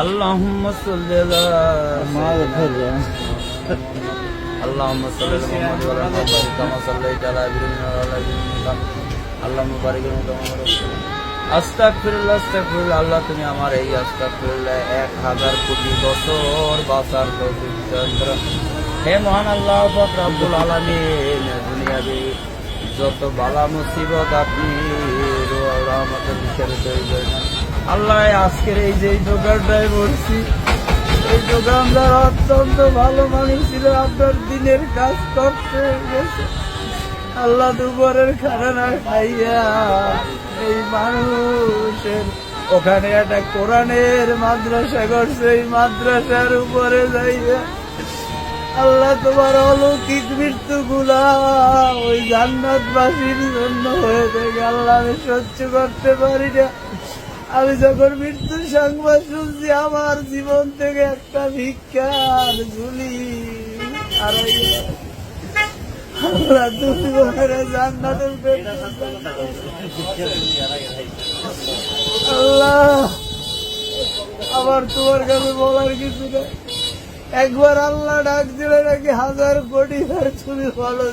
اللهم صل على ما اللهم صل على محمد وعلى ال محمد كما صليت على ابراهيم وعلى ال ابراهيم اللهم بارك على محمد আস্তাগফিরুল্লাহ আস্তাগফিরুল্লাহ আল্লাহ তুমি আমার এই আস্তাগফিরুল্লাহ এক হাজার কোটি বছর বাঁচার তৌফিক দান করো। হে মহান আল্লাহ পাক রব্বুল আলামিন দুনিয়াবি যত বালা মুসিবত আপনি রহমতের হিসেবে তৈরি করে নেন। আল্লাহ, আজকের এই যে দোকানটায় বলছি। এই দোকানদার অত্যন্ত ভালো মানুষ ছিল, আপনার দিনের কাজ করতে গেছে। আল্লাহ দুপুরের খানা খাইয়া এই মানুষের ওখানে একটা কোরআনের মাদ্রাসা করছে, এই মাদ্রাসার উপরে যাইয়া আল্লাহ তোমার অলৌকিক মৃত্যু গুলা ওই জান্নাতবাসীর জন্য হয়ে থাকে। আল্লাহ আমি সহ্য করতে পারি না। আমি যখন মৃত্যুর সংবাদ শুনছি, আমার জীবন থেকে একটা ভিক্ষার ঝুলি আর আবার তোমার কাছে বলার কিছু নেই। একবার আল্লাহ ডাক দিলে নাকি হাজার কোটি বার তুমি ভালো